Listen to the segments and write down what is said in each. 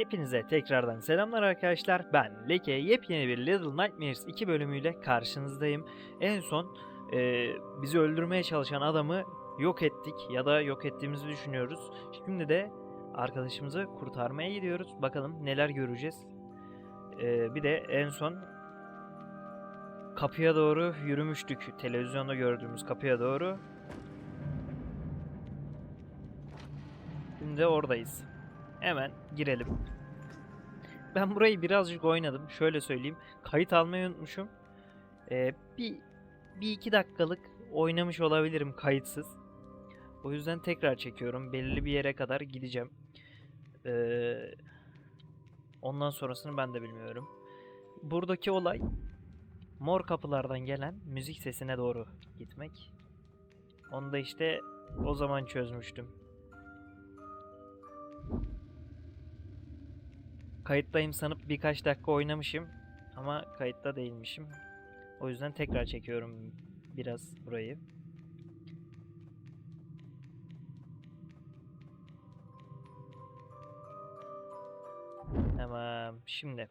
Hepinize tekrardan selamlar arkadaşlar. Ben Leke. Yepyeni bir Little Nightmares 2 bölümüyle karşınızdayım. En son e, bizi öldürmeye çalışan adamı yok ettik ya da yok ettiğimizi düşünüyoruz. Şimdi de arkadaşımızı kurtarmaya gidiyoruz. Bakalım neler göreceğiz. E, bir de en son kapıya doğru yürümüştük. Televizyonda gördüğümüz kapıya doğru. Şimdi oradayız. Hemen girelim. Ben burayı birazcık oynadım. Şöyle söyleyeyim. Kayıt almayı unutmuşum. Ee, bir, bir iki dakikalık oynamış olabilirim kayıtsız. O yüzden tekrar çekiyorum. Belirli bir yere kadar gideceğim. Ee, ondan sonrasını ben de bilmiyorum. Buradaki olay mor kapılardan gelen müzik sesine doğru gitmek. Onu da işte o zaman çözmüştüm. Kayıttayım sanıp birkaç dakika oynamışım ama kayıtta değilmişim. O yüzden tekrar çekiyorum biraz burayı. Tamam şimdi.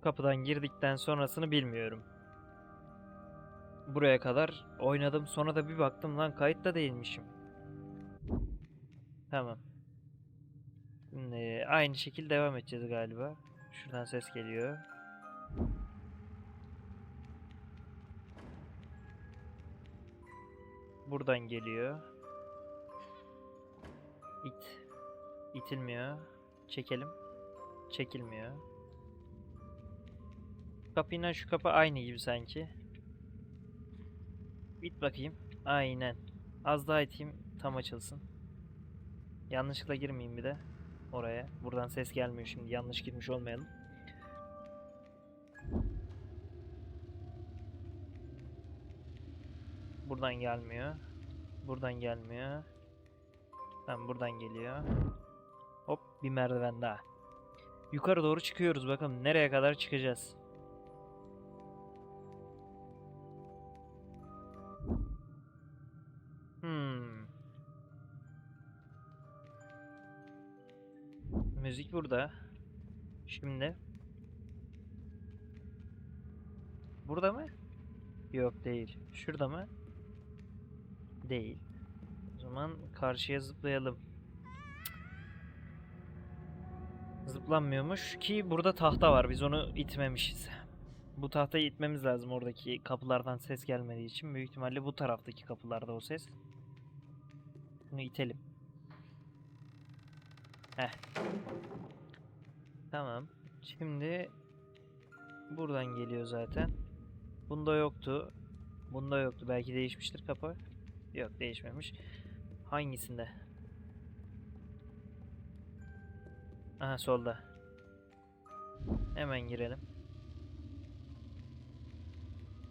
Kapıdan girdikten sonrasını bilmiyorum. Buraya kadar oynadım sonra da bir baktım lan kayıtta değilmişim. Tamam. Şimdi aynı şekilde devam edeceğiz galiba. Şuradan ses geliyor. Buradan geliyor. İt. İtilmiyor. Çekelim. Çekilmiyor. Kapıyla şu kapı aynı gibi sanki. İt bakayım. Aynen. Az daha iteyim tam açılsın. Yanlışlıkla girmeyeyim bir de oraya. Buradan ses gelmiyor şimdi. Yanlış girmiş olmayalım. Buradan gelmiyor. Buradan gelmiyor. Tamam buradan geliyor. Hop bir merdiven daha. Yukarı doğru çıkıyoruz. Bakalım nereye kadar çıkacağız. Burada. Şimdi. Burada mı? Yok değil. Şurada mı? Değil. O zaman karşıya zıplayalım. Zıplanmıyormuş ki burada tahta var. Biz onu itmemişiz. Bu tahtayı itmemiz lazım oradaki kapılardan ses gelmediği için. Büyük ihtimalle bu taraftaki kapılarda o ses. Bunu itelim. Heh. Tamam. Şimdi buradan geliyor zaten. Bunda yoktu. Bunda yoktu. Belki değişmiştir kapı. Yok değişmemiş. Hangisinde? Aha solda. Hemen girelim.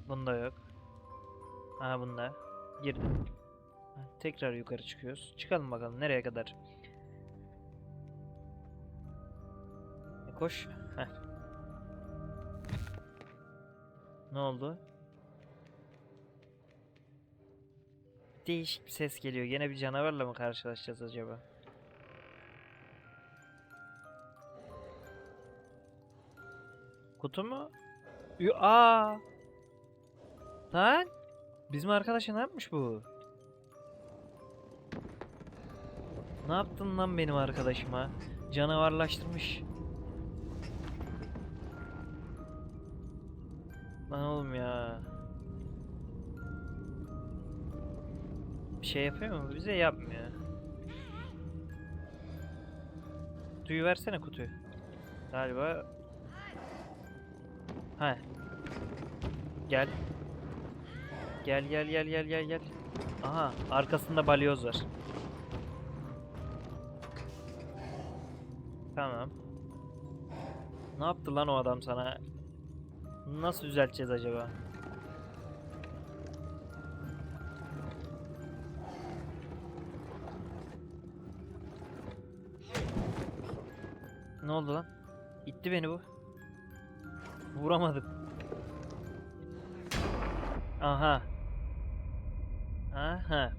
Bunda yok. Aha bunda. Girdim. Tekrar yukarı çıkıyoruz. Çıkalım bakalım nereye kadar. Koş. Heh. Ne oldu? Değişik bir ses geliyor. Gene bir canavarla mı karşılaşacağız acaba? Kutu mu? Yo, aa. Lan. Bizim arkadaşa ne yapmış bu? Ne yaptın lan benim arkadaşıma? Canavarlaştırmış. Lan oğlum ya. Bir şey yapıyor mu? Bize yapmıyor. Kutuyu versene kutuyu. Galiba. Ha. Gel. Gel gel gel gel gel gel. Aha arkasında balyoz var. Tamam. Ne yaptı lan o adam sana? Nasıl düzelteceğiz acaba? Ne oldu lan? İtti beni bu. Vuramadım. Aha. Aha.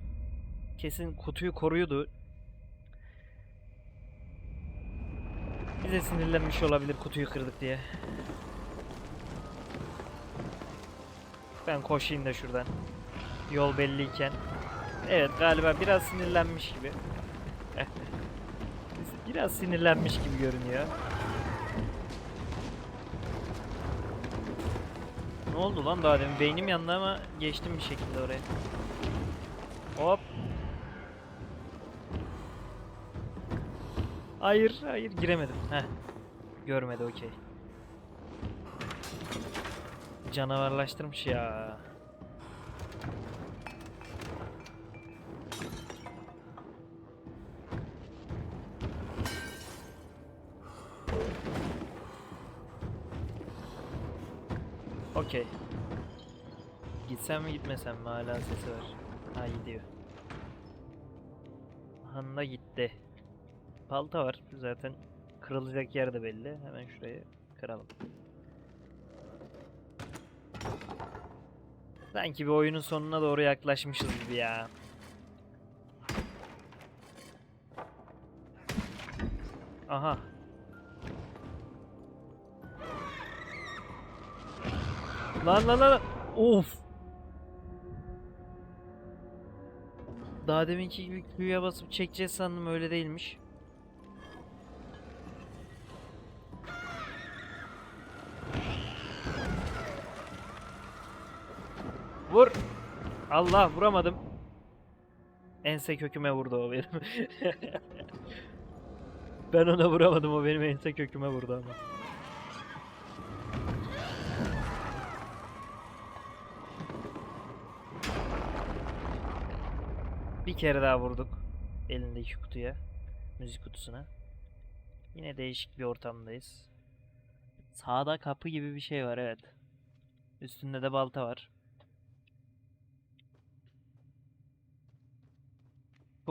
Kesin kutuyu koruyordu. de sinirlenmiş olabilir kutuyu kırdık diye. Ben koşayım da şuradan. Yol belliyken. Evet galiba biraz sinirlenmiş gibi. biraz sinirlenmiş gibi görünüyor. Ne oldu lan daha demin? Beynim yandı ama geçtim bir şekilde oraya. Hop. Hayır, hayır giremedim. Heh. Görmedi okey. Canavarlaştırmış ya. Okey. Gitsem mi gitmesem mi hala sesi var. Ha gidiyor. Hanna gitti. Balta var zaten kırılacak yer de belli. Hemen şurayı kıralım. Sanki bir oyunun sonuna doğru yaklaşmışız gibi ya. Aha. Lan lan lan. Of. Daha deminki gibi Q'ya basıp çekeceğiz sandım öyle değilmiş. Vur. Allah vuramadım. Ense köküme vurdu o benim. ben ona vuramadım o benim ense köküme vurdu ama. Bir kere daha vurduk elindeki kutuya. Müzik kutusuna. Yine değişik bir ortamdayız. Sağda kapı gibi bir şey var evet. Üstünde de balta var.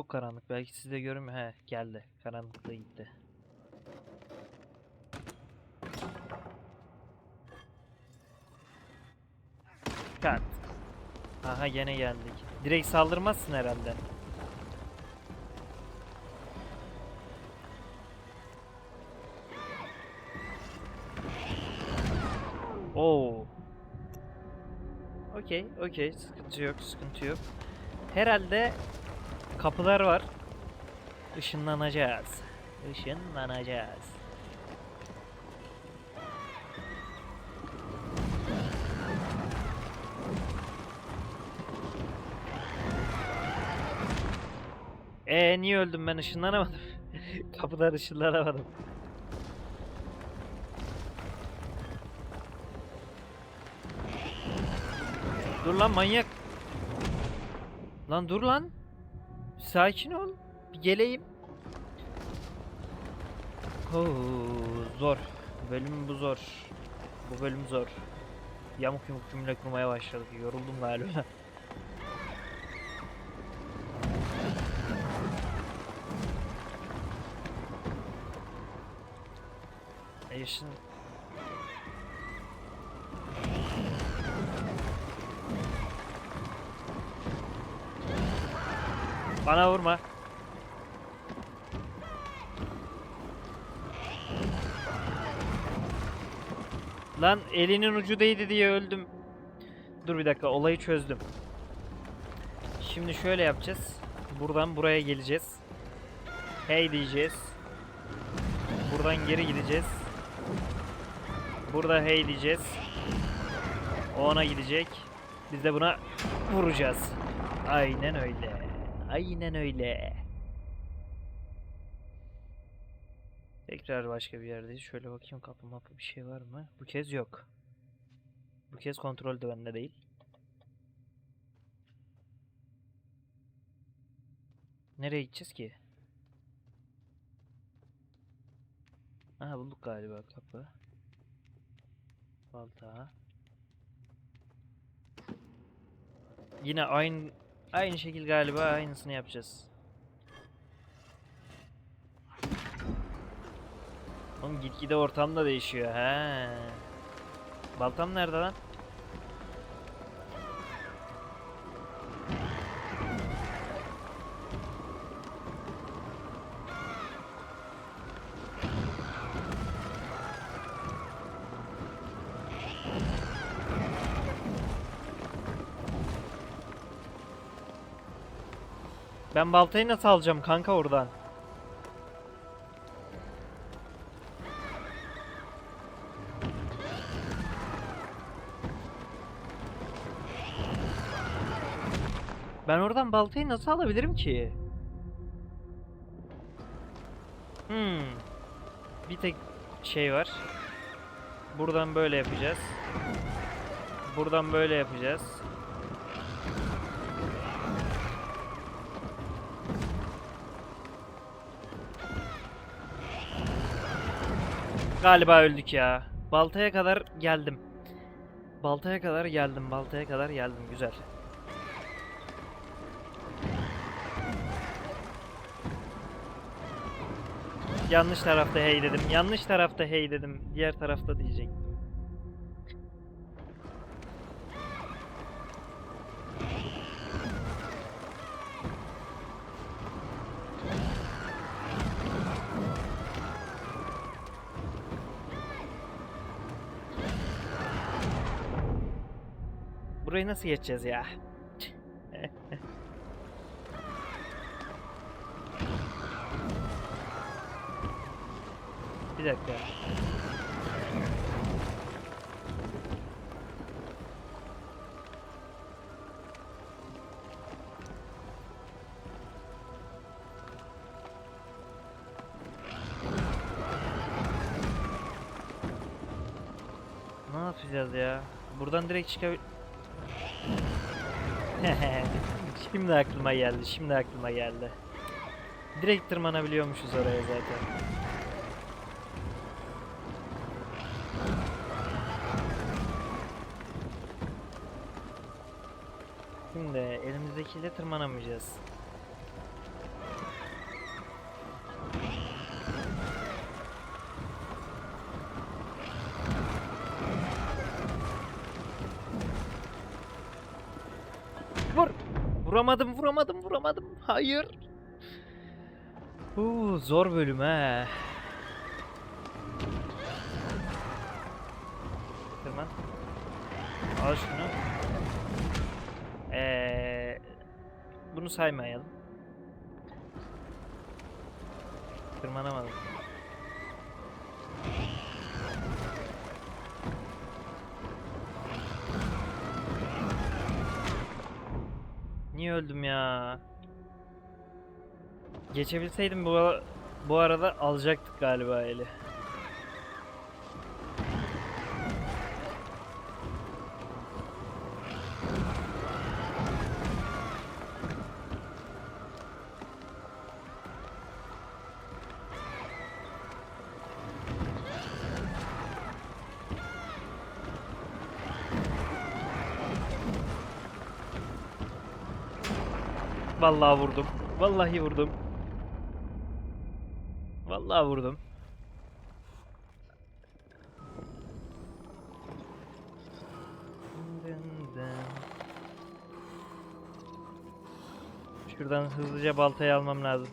Çok karanlık. Belki siz de görünmüyor. He geldi. Karanlıkta gitti. Kat. Aha gene geldik. Direkt saldırmazsın herhalde. Oo. Okey, okey. Sıkıntı yok, sıkıntı yok. Herhalde kapılar var. Işınlanacağız. Işınlanacağız. Ee niye öldüm ben ışınlanamadım. Kapıdan ışınlanamadım. Dur lan manyak. Lan dur lan. Sakin ol. Bir geleyim. Oo, zor. Bölüm bu zor. Bu bölüm zor. Yamuk yumuk cümle kurmaya başladık. Yoruldum galiba. Yaşın... Bana vurma. Lan elinin ucu değdi diye öldüm. Dur bir dakika olayı çözdüm. Şimdi şöyle yapacağız. Buradan buraya geleceğiz. Hey diyeceğiz. Buradan geri gideceğiz. Burada hey diyeceğiz. O ona gidecek. Biz de buna vuracağız. Aynen öyle. Aynen öyle. Tekrar başka bir yerdeyiz. Şöyle bakayım kapı mapı bir şey var mı? Bu kez yok. Bu kez kontrol de bende değil. Nereye gideceğiz ki? Aha bulduk galiba kapı. Balta. Yine aynı aynı şekil galiba aynısını yapacağız. Oğlum gitgide ortam da değişiyor he. Baltam nerede lan? Ben baltayı nasıl alacağım kanka oradan? Ben oradan baltayı nasıl alabilirim ki? Hmm. Bir tek şey var. Buradan böyle yapacağız. Buradan böyle yapacağız. Galiba öldük ya. Baltaya kadar geldim. Baltaya kadar geldim. Baltaya kadar geldim. Güzel. Yanlış tarafta hey dedim. Yanlış tarafta hey dedim. Diğer tarafta diyecektim. Burayı nasıl geçeceğiz ya? Bir dakika. Ne yapacağız ya? Buradan direkt çıkabil... şimdi aklıma geldi, şimdi aklıma geldi. Direkt tırmanabiliyormuşuz oraya zaten. Şimdi elimizdekiyle tırmanamayacağız. Vuramadım, vuramadım. Hayır. Uuu zor bölüm he. Tırman. Al şunu. Ee, bunu saymayalım. Tırmanamadım. Niye öldüm ya? Geçebilseydim bu bu arada alacaktık galiba eli. Vallahi vurdum. Vallahi vurdum. Vallahi vurdum. Şuradan hızlıca baltayı almam lazım.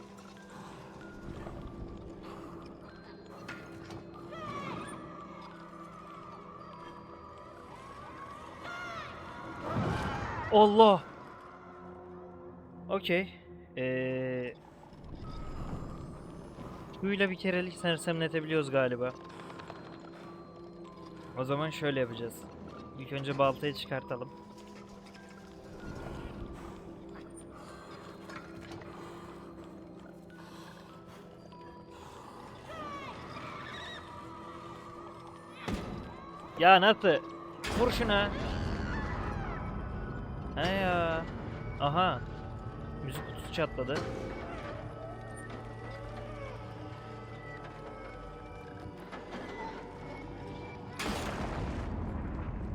Allah! Okey. Ee, Suyla bir kerelik sersemletebiliyoruz galiba. O zaman şöyle yapacağız. İlk önce baltayı çıkartalım. Ya nasıl? Vur şuna. He ya. Aha. Müzik kutusu çatladı.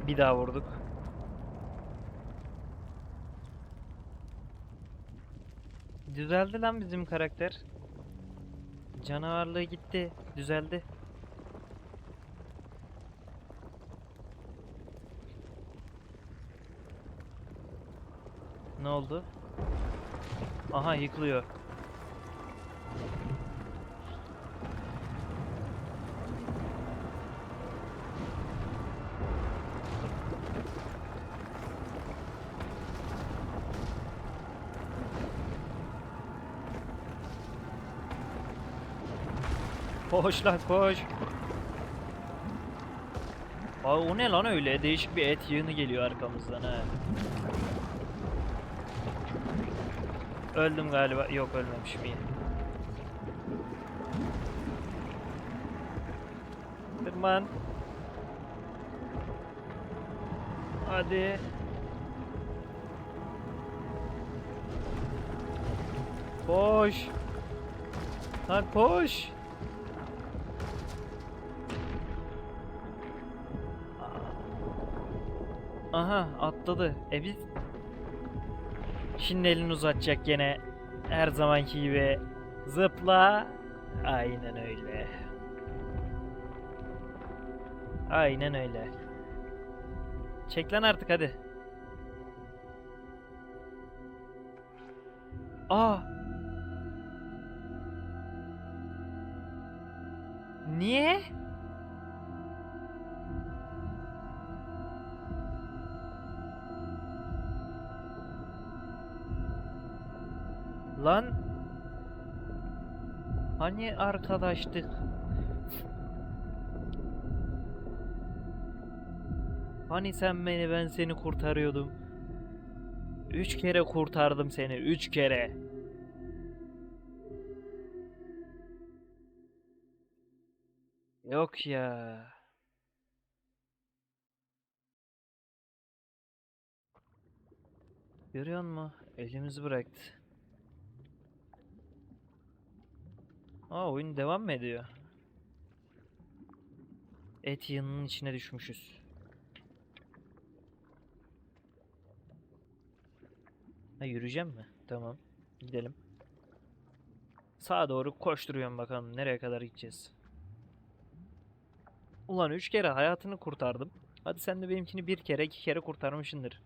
Bir daha vurduk. Düzeldi lan bizim karakter. Canavarlığı gitti. Düzeldi. Ne oldu? Aha yıkılıyor. Koş lan koş. Aa, o ne lan öyle? Değişik bir et yığını geliyor arkamızdan ha. Öldüm galiba. Yok ölmemişim iyi. Tırman. Hadi. Koş. Lan koş. Aha atladı. E biz... Şimdi elini uzatacak gene. Her zamanki gibi. Zıpla. Aynen öyle. Aynen öyle. Çek lan artık hadi. Aa. Niye? Lan Hani arkadaştık? Hani sen beni ben seni kurtarıyordum. Üç kere kurtardım seni. Üç kere. Yok ya. Görüyor musun? Elimizi bıraktı. Aa oyun devam mı ediyor? Et yığınının içine düşmüşüz. Ha yürüyeceğim mi? Tamam. Gidelim. Sağa doğru koşturuyorum bakalım nereye kadar gideceğiz. Ulan üç kere hayatını kurtardım. Hadi sen de benimkini bir kere iki kere kurtarmışsındır.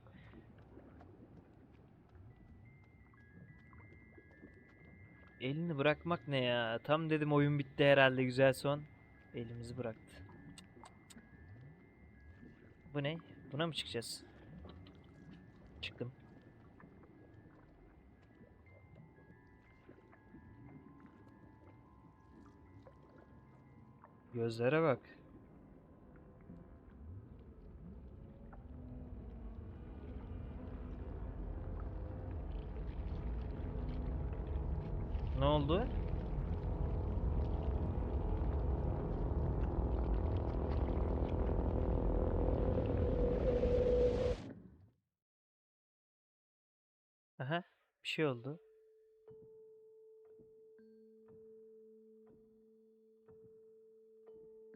Elini bırakmak ne ya? Tam dedim oyun bitti herhalde güzel son. Elimizi bıraktı. Bu ne? Buna mı çıkacağız? Çıktım. Gözlere bak. Ne oldu? Aha, bir şey oldu.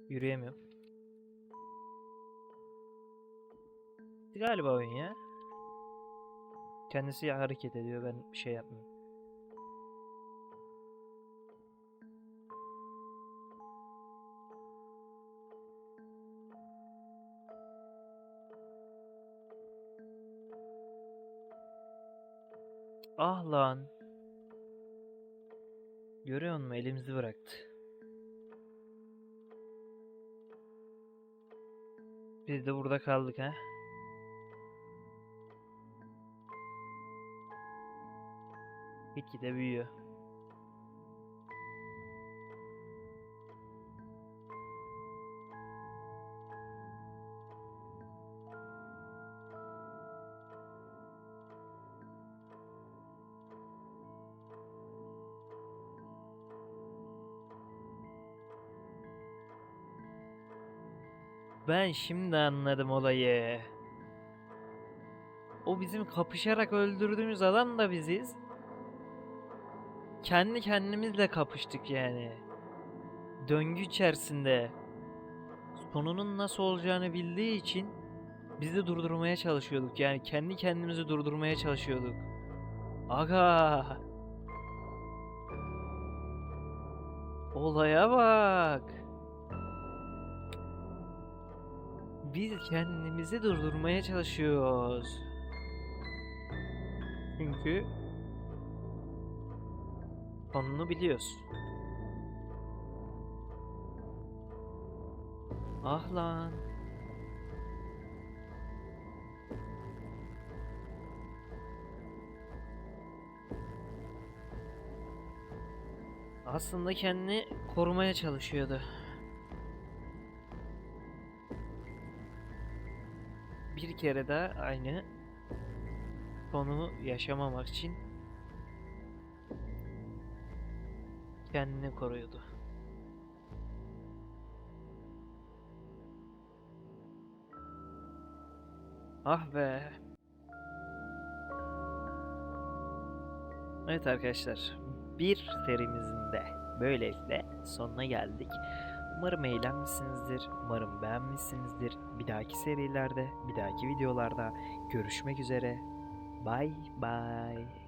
Yürüyemiyorum. Galiba oyun ya. Kendisi hareket ediyor ben bir şey yapmıyorum. Ah lan. Görüyor musun elimizi bıraktı. Biz de burada kaldık ha. Gitgide büyüyor. Ben şimdi anladım olayı. O bizim kapışarak öldürdüğümüz adam da biziz. Kendi kendimizle kapıştık yani. Döngü içerisinde. Sonunun nasıl olacağını bildiği için bizi durdurmaya çalışıyorduk. Yani kendi kendimizi durdurmaya çalışıyorduk. Aga. Olaya bak. Biz kendimizi durdurmaya çalışıyoruz. Çünkü sonunu biliyoruz. Ah lan. Aslında kendini korumaya çalışıyordu. Bir kere daha aynı sonu yaşamamak için kendini koruyordu. Ah be. Evet arkadaşlar, bir serimizin de böylelikle sonuna geldik. Umarım eğlenmişsinizdir, umarım beğenmişsinizdir. Bir dahaki serilerde, bir dahaki videolarda görüşmek üzere. Bye bye.